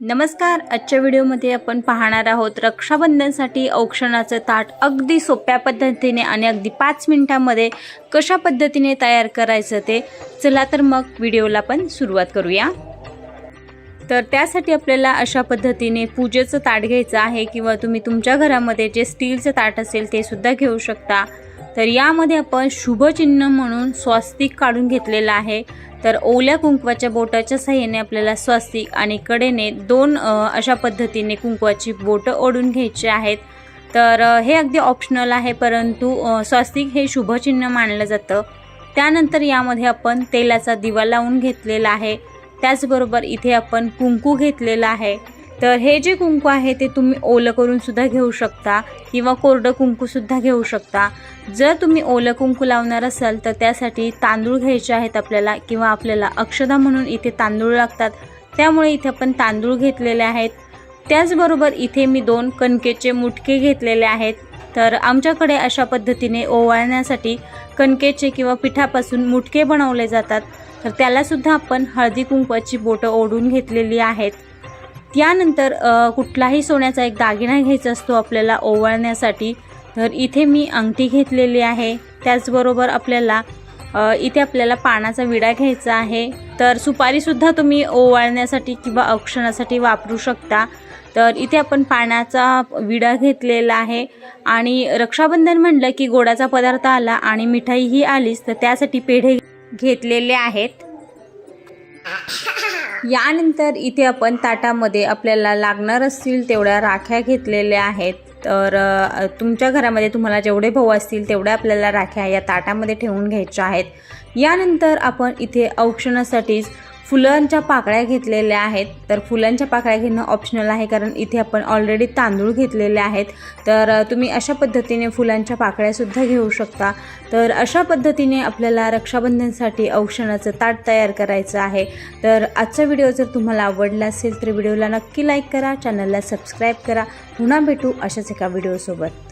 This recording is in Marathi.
नमस्कार आजच्या व्हिडिओमध्ये आपण पाहणार आहोत रक्षाबंधनसाठी औक्षणाचं ताट अगदी सोप्या पद्धतीने आणि अगदी पाच मिनिटांमध्ये कशा पद्धतीने तयार करायचं ते चला तर मग व्हिडिओला पण सुरुवात करूया. तर त्यासाठी आपल्याला अशा पद्धतीने पूजेचं ताट घ्यायचं आहे किंवा तुम्ही तुमच्या घरामध्ये जे स्टीलचं ताट असेल ते सुद्धा घेऊ शकता. तर यामध्ये आपण शुभचिन्ह म्हणून स्वास्तिक काढून घेतलेलं आहे. तर ओल्या कुंकवाच्या बोटाच्या साह्याने आपल्याला स्वास्तिक आणि कडेने दोन अशा पद्धतीने कुंकवाची बोटं ओढून घ्यायची आहेत. तर हे अगदी ऑप्शनल आहे परंतु स्वास्तिक हे शुभचिन्ह मानलं जातं. त्यानंतर यामध्ये आपण तेलाचा दिवा लावून घेतलेला आहे. त्याचबरोबर इथे आपण कुंकू घेतलेला आहे. तर हे जे कुंकू आहे ते तुम्ही ओलं करून सुद्धा घेऊ शकता किंवा कोरडं कुंकूसुद्धा घेऊ शकता. जर तुम्ही ओलं कुंकू लावणार असाल तर त्यासाठी तांदूळ घ्यायचे आहेत आपल्याला किंवा आपल्याला अक्षदा म्हणून इथे तांदूळ लागतात. त्यामुळे इथे आपण तांदूळ घेतलेले आहेत. त्याचबरोबर इथे मी दोन कणकेचे मुटके घेतलेले आहेत. तर आमच्याकडे अशा पद्धतीने ओवाळण्यासाठी कणकेचे किंवा पिठापासून मुटके बनवले जातात. तर त्यालासुद्धा आपण हळदी कुंकवाची बोटं ओढून घेतलेली आहेत. त्यानंतर कुठलाही सोन्याचा एक दागिना घ्यायचा असतो आपल्याला ओवाळण्यासाठी तर इथे मी अंगठी घेतलेली आहे. त्याचबरोबर आपल्याला इथे आपल्याला पानाचा विडा घ्यायचा आहे. तर सुपारीसुद्धा तुम्ही ओवाळण्यासाठी किंवा औक्षणासाठी वापरू शकता. तर इथे आपण पाण्याचा विडा घेतलेला आहे. आणि रक्षाबंधन म्हणलं की गोडाचा पदार्थ आला आणि मिठाईही आलीच तर त्यासाठी पेढे घेतलेले आहेत. यानंतर इथे आपण ताटामध्ये आपल्याला लागणार असतील तेवढ्या राख्या घेतलेल्या आहेत. तर तुमच्या घरामध्ये तुम्हाला जेवढे भाऊ असतील तेवढ्या आपल्याला राख्या या ताटामध्ये ठेवून घ्यायच्या आहेत. यानंतर आपण इथे औक्षणासाठीच फुलांच्या पाकळ्या घेतलेल्या आहेत. तर फुलांच्या पाकळ्या घेणं ऑप्शनल आहे कारण इथे आपण ऑलरेडी तांदूळ घेतलेले आहेत. तर तुम्ही अशा पद्धतीने फुलांच्या पाकळ्यासुद्धा घेऊ शकता. तर अशा पद्धतीने आपल्याला रक्षाबंधनसाठी औक्षणाचं ताट तयार करायचं आहे. तर आजचा व्हिडिओ जर तुम्हाला आवडला असेल तर व्हिडिओला नक्की लाईक करा चॅनलला सबस्क्राईब करा. पुन्हा भेटू अशाच एका व्हिडिओसोबत.